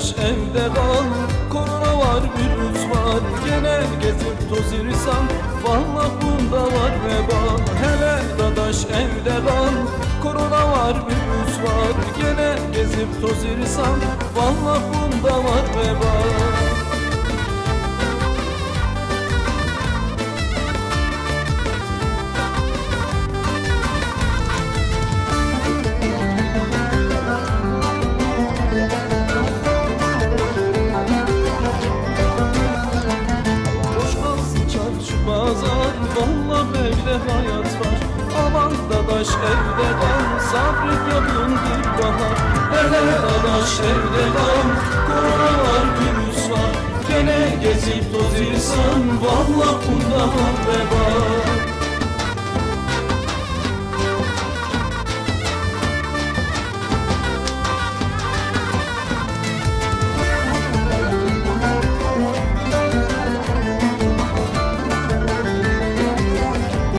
arkadaş evde kal. Korona var virüs var. Gene gezip toz insan Valla bunda var veba. Hele dadaş evde kal. Korona var virüs var. Gene gezip toz insan Valla bunda var veba. Valla böyle hayat var. Aman dadaş evde lan Sabret yapın bir bahar Hele dadaş evde lan Korona var. Gene gezip tozirsan Valla bunda var